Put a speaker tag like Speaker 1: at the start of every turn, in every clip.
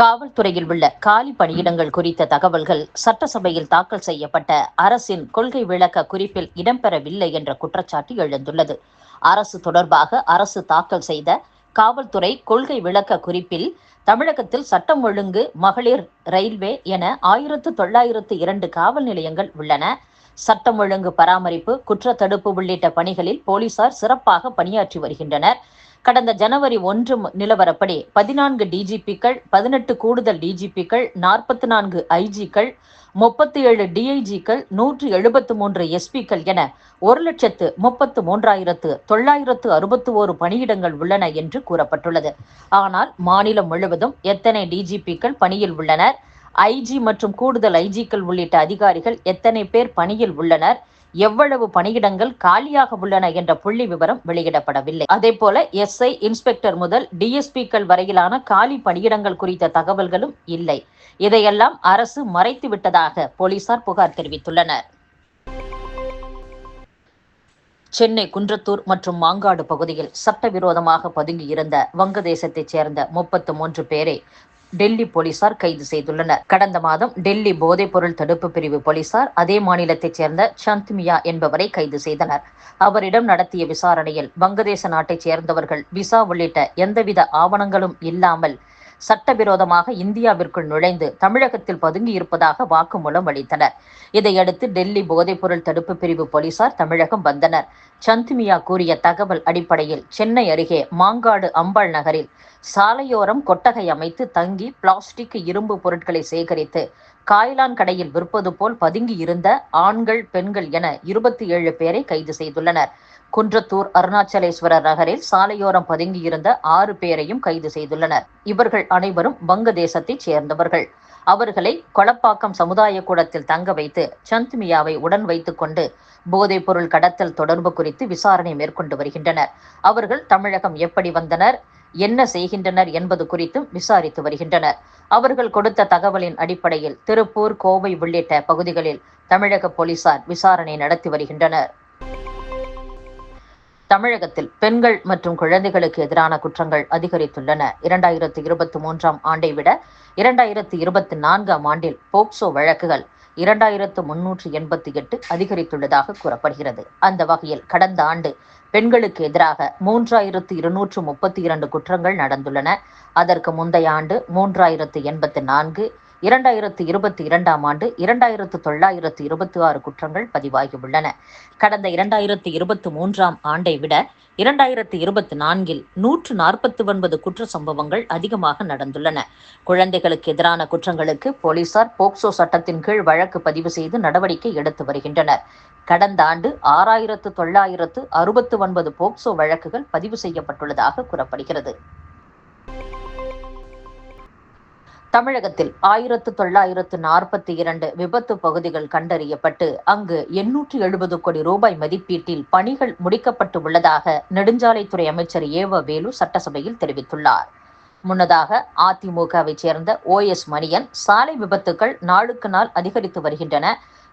Speaker 1: காவல்துறையில் உள்ள காலி பணியிடங்கள் குறித்த தகவல்கள் சட்டசபையில் தாக்கல் செய்யப்பட்ட அரசின் கொள்கை விளக்க குறிப்பில் இடம்பெறவில்லை என்ற குற்றச்சாட்டு எழுந்துள்ளது. அரசு தொடர்பாக அரசு தாக்கல் செய்த காவல்துறை கொள்கை விளக்க குறிப்பில் தமிழகத்தில் சட்டம் ஒழுங்கு மகளிர் ரயில்வே என ஆயிரத்து தொள்ளாயிரத்து இரண்டு காவல் நிலையங்கள் உள்ளன. சட்டம் ஒழுங்கு பராமரிப்பு குற்றத்தடுப்பு உள்ளிட்ட பணிகளில் போலீசார் சிறப்பாக பணியாற்றி வருகின்றனர். கடந்த ஜனவரி ஒன்று நிலவரப்படி பதினான்கு டிஜிபிக்கள் பதினெட்டு கூடுதல் டிஜிபிக்கள் நாற்பத்தி நான்கு ஐஜிக்கள் முப்பத்தி ஏழு டிஐஜிக்கள் நூற்றி எழுபத்து மூன்று எஸ்பிக்கள் என ஒரு லட்சத்து முப்பத்து மூன்றாயிரத்து தொள்ளாயிரத்து அறுபத்து ஓரு பணியிடங்கள் உள்ளன என்று கூறப்பட்டுள்ளது. ஆனால் மாநிலம் முழுவதும் எத்தனை டிஜிபிக்கள் பணியில் உள்ளனர்? ஐஜி மற்றும் கூடுதல் ஐஜிக்கள் உள்ளிட்ட அதிகாரிகள் எத்தனை பேர் பணியில் உள்ளனர்? எவ்வளவு பணியிடங்கள் காலியாக உள்ளன என்ற புள்ளி விவரம் வெளியிடப்படவில்லை. அதே போல எஸ்ஐ இன்ஸ்பெக்டர் முதல் டிஎஸ்பிக்கள் வரையிலான காலி பணியிடங்கள் குறித்த தகவல்களும் இல்லை. இதையெல்லாம் அரசு மறைத்து விட்டதாக போலீசார் புகார் தெரிவித்துள்ளனர். சென்னை குன்றத்தூர் மற்றும் மாங்காடு பகுதியில் சட்டவிரோதமாக பதுங்கியிருந்த வங்கதேசத்தைச் சேர்ந்த முப்பத்து மூன்று பேரை டெல்லி போலீசார் கைது செய்துள்ளனர். கடந்த மாதம் டெல்லி போதைப்பொருள் தடுப்பு பிரிவு போலீசார் அதே மாநிலத்தைச் சேர்ந்த சந்த்மியா என்பவரை கைது செய்தனர். அவரிடம் நடத்திய விசாரணையில் வங்கதேச நாட்டைச் சேர்ந்தவர்கள் விசா உள்ளிட்ட எந்தவித ஆவணங்களும் இல்லாமல் சட்டவிரோதமாக இந்தியாவிற்குள் நுழைந்து தமிழகத்தில் பதுங்கி இருப்பதாக வாக்குமூலம் அளித்தனர். இதையடுத்து டெல்லி போதைப்பொருள் தடுப்பு பிரிவு போலீசார் தமிழகம் வந்தனர். சந்திமியா கூறிய தகவல் அடிப்படையில் சென்னை அருகே மாங்காடு அம்பாள் நகரில் சாலையோரம் கொட்டகை அமைத்து தங்கி பிளாஸ்டிக் இரும்பு பொருட்களை சேகரித்து காய்லான் கடையில் விற்பது போல் பதுங்கி இருந்த ஆண்கள் பெண்கள் என இருபத்தி ஏழு பேரை கைது செய்துள்ளனர். குன்றத்தூர் அருணாச்சலேஸ்வரர் நகரில் சாலையோரம் பதுங்கியிருந்த ஆறு பேரையும் கைது செய்துள்ளனர். இவர்கள் அனைவரும் வங்கதேசத்தைச் சேர்ந்தவர்கள். அவர்களை கொளப்பாக்கம் சமுதாய கூடத்தில் தங்க வைத்து சந்த்மியாவை உடன் வைத்துக் கொண்டு போதைப் பொருள் கடத்தல் தொடர்பு குறித்து விசாரணை மேற்கொண்டு வருகின்றனர். அவர்கள் தமிழகம் எப்படி வந்தனர்? என்ன செய்கின்றனர் என்பது குறித்தும் விசாரித்து வருகின்றனர். அவர்கள் கொடுத்த தகவலின் அடிப்படையில் திருப்பூர் கோவை உள்ளிட்ட பகுதிகளில் தமிழக போலீசார் விசாரணை நடத்தி வருகின்றனர். தமிழகத்தில் பெண்கள் மற்றும் குழந்தைகளுக்கு எதிரான குற்றங்கள் அதிகரித்துள்ளன. இரண்டாயிரத்து இருபத்தி மூன்றாம் ஆண்டை விட இரண்டாயிரத்து இருபத்தி நான்காம் ஆண்டில் போக்சோ வழக்குகள் இரண்டாயிரத்து முன்னூற்று எண்பத்தி எட்டு அதிகரித்துள்ளதாக கூறப்படுகிறது. அந்த வகையில் கடந்த ஆண்டு பெண்களுக்கு எதிராக மூன்றாயிரத்து இருநூற்று முப்பத்தி இரண்டு குற்றங்கள் நடந்துள்ளன. அதற்கு முந்தைய ஆண்டு மூன்றாயிரத்து எண்பத்தி நான்கு இரண்டாயிரத்து இருபத்தி இரண்டாம் ஆண்டு இரண்டாயிரத்து தொள்ளாயிரத்து இருபத்தி ஆறு குற்றங்கள் பதிவாகியுள்ளன. கடந்த இரண்டாயிரத்து இருபத்தி மூன்றாம் ஆண்டை விட இரண்டாயிரத்து இருபத்தி நான்கில் நூற்று நாற்பத்தி ஒன்பது குற்ற சம்பவங்கள் அதிகமாக நடந்துள்ளன. குழந்தைகளுக்கு எதிரான குற்றங்களுக்கு போலீசார் போக்சோ சட்டத்தின் கீழ் வழக்கு பதிவு செய்து நடவடிக்கை எடுத்து வருகின்றனர். கடந்த ஆண்டு ஆறாயிரத்து தொள்ளாயிரத்து அறுபத்து ஒன்பது போக்சோ வழக்குகள் பதிவு செய்யப்பட்டுள்ளதாக கூறப்படுகிறது. தமிழகத்தில் ஆயிரத்து தொள்ளாயிரத்து நாற்பத்தி இரண்டு விபத்து பகுதிகள் கண்டறியப்பட்டு அங்கு எண்ணூற்று எழுபது கோடி ரூபாய் மதிப்பீட்டில் பணிகள் முடிக்கப்பட்டு உள்ளதாக நெடுஞ்சாலைத்துறை அமைச்சர் ஏவ வேலு சட்டசபையில் தெரிவித்துள்ளார். முன்னதாக அதிமுகவை சேர்ந்த ஓ எஸ் மணியன் சாலை விபத்துக்கள் நாளுக்கு நாள் அதிகரித்து வருகின்றன.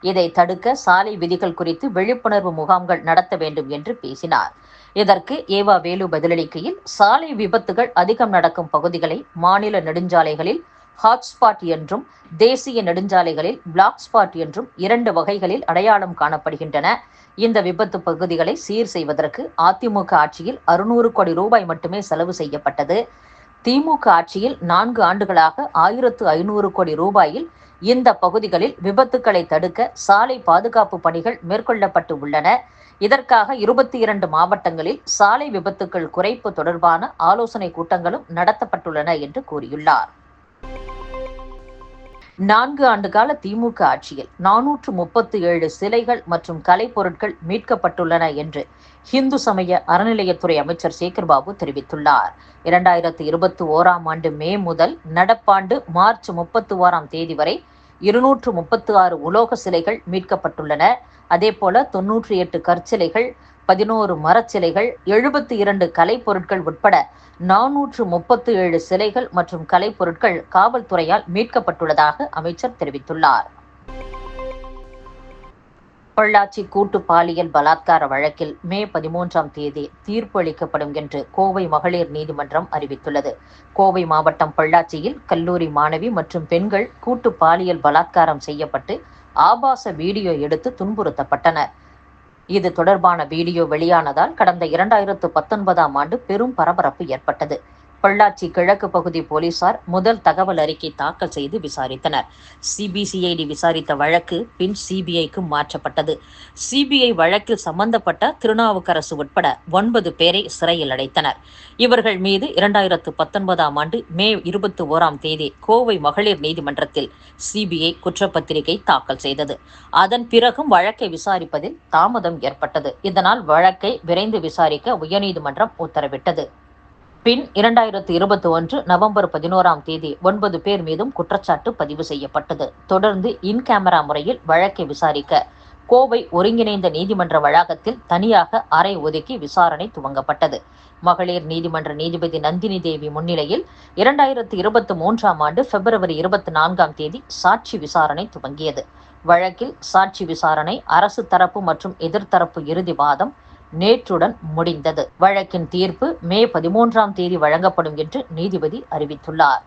Speaker 1: இதை தடுக்க சாலை விதிகள் குறித்து விழிப்புணர்வு முகாம்கள் நடத்த வேண்டும் என்று பேசினார். இதற்கு ஏவா வேலு பதிலளிக்கையில் சாலை விபத்துகள் அதிகம் நடக்கும் பகுதிகளை மாநில நெடுஞ்சாலைகளில் ஹாட்ஸ்பாட் என்றும் தேசிய நெடுஞ்சாலைகளில் பிளாக் ஸ்பாட் என்றும் இரண்டு வகைகளில் அடையாளம் காணப்படுகின்றன. இந்த விபத்து பகுதிகளை சீர் செய்வதற்கு அதிமுக ஆட்சியில் அறுநூறு கோடி ரூபாய் மட்டுமே செலவு செய்யப்பட்டது. திமுக ஆட்சியில் நான்கு ஆண்டுகளாக ஆயிரத்து ஐநூறு கோடி ரூபாயில் இந்த பகுதிகளில் விபத்துக்களை தடுக்க சாலை பாதுகாப்பு பணிகள் மேற்கொள்ளப்பட்டு உள்ளன. இதற்காக இருபத்தி இரண்டு மாவட்டங்களில் சாலை விபத்துக்கள் குறைப்பு தொடர்பான ஆலோசனை கூட்டங்களும் நடத்தப்பட்டுள்ளன என்று கூறியுள்ளார். நான்கு ஆண்டு கால திமுக ஆட்சியில் நானூற்று முப்பத்தி ஏழு சிலைகள் மற்றும் கலைப்பொருட்கள் மீட்கப்பட்டுள்ளன என்று இந்து சமய அறநிலையத்துறை அமைச்சர் சேகர்பாபு தெரிவித்துள்ளார். இரண்டாயிரத்தி இருபத்தி ஓராம் ஆண்டு மே முதல் நடப்பாண்டு மார்ச் முப்பத்தி ஓராம் தேதி வரை இருநூற்று முப்பத்தி ஆறு உலோக சிலைகள் மீட்கப்பட்டுள்ளன. அதேபோல தொன்னூற்றி எட்டு கற்சிலைகள் பதினோரு மரச்சிலைகள் எழுபத்தி இரண்டு கலைப்பொருட்கள் உட்பட நானூற்று முப்பத்தி ஏழு சிலைகள் மற்றும் கலைப்பொருட்கள் காவல்துறையால் மீட்கப்பட்டுள்ளதாக அமைச்சர் தெரிவித்துள்ளார். பொள்ளாச்சி கூட்டு பாலியல் பலாத்கார வழக்கில் மே பதிமூன்றாம் தேதி தீர்ப்பு அளிக்கப்படும் என்று கோவை மகளிர் நீதிமன்றம் அறிவித்துள்ளது. கோவை மாவட்டம் பொள்ளாச்சியில் கல்லூரி மாணவி மற்றும் பெண்கள் கூட்டு பாலியல் பலாத்காரம் செய்யப்பட்டு ஆபாச வீடியோ எடுத்து துன்புறுத்தப்பட்டனர். இது தொடர்பான வீடியோ வெளியானதால் கடந்த இரண்டாயிரத்து பத்தொன்பதாம் ஆண்டு பெரும் பரபரப்பு ஏற்பட்டது. பொள்ளாச்சி கிழக்கு பகுதி போலீசார் முதல் தகவல் அறிக்கை தாக்கல் செய்து விசாரித்தனர். சிபிசிஐடி விசாரித்த வழக்கு பின் சிபிஐக்கு மாற்றப்பட்டது. சிபிஐ வழக்கில் சம்பந்தப்பட்ட திருநாவுக்கரசு உட்பட ஒன்பது பேரை சிறையில் அடைத்தனர். இவர்கள் மீது இரண்டாயிரத்து பத்தொன்பதாம் ஆண்டு மே இருபத்தி ஓராம் தேதி கோவை மகளிர் நீதிமன்றத்தில் சிபிஐ குற்றப்பத்திரிகை தாக்கல் செய்தது. அதன் பிறகும் வழக்கை விசாரிப்பதில் தாமதம் ஏற்பட்டது. இதனால் வழக்கை விரைந்து விசாரிக்க உயர்நீதிமன்றம் உத்தரவிட்டது. பின் இரண்டாயிரத்து இருபத்தி ஒன்று நவம்பர் பதினோராம் தேதி ஒன்பது பேர் மீதும் குற்றச்சாட்டு பதிவு செய்யப்பட்டது. தொடர்ந்து இன் கேமரா முறையில் வழக்கை விசாரிக்க கோவை ஒருங்கிணைந்த நீதிமன்ற வளாகத்தில் தனியாக அறை ஒதுக்கி விசாரணை துவங்கப்பட்டது. மகளிர் நீதிமன்ற நீதிபதி நந்தினி தேவி முன்னிலையில் இரண்டாயிரத்து இருபத்தி மூன்றாம் ஆண்டு பிப்ரவரி இருபத்தி நான்காம் தேதி சாட்சி விசாரணை துவங்கியது. வழக்கில் சாட்சி விசாரணை அரசு தரப்பு மற்றும் எதிர்த்தரப்பு இறுதி வாதம் நேற்றுடன் முடிந்தது. வழக்கின் தீர்ப்பு மே பதிமூன்றாம் தேதி வழங்கப்படும் என்று நீதிபதி அறிவித்துள்ளார்.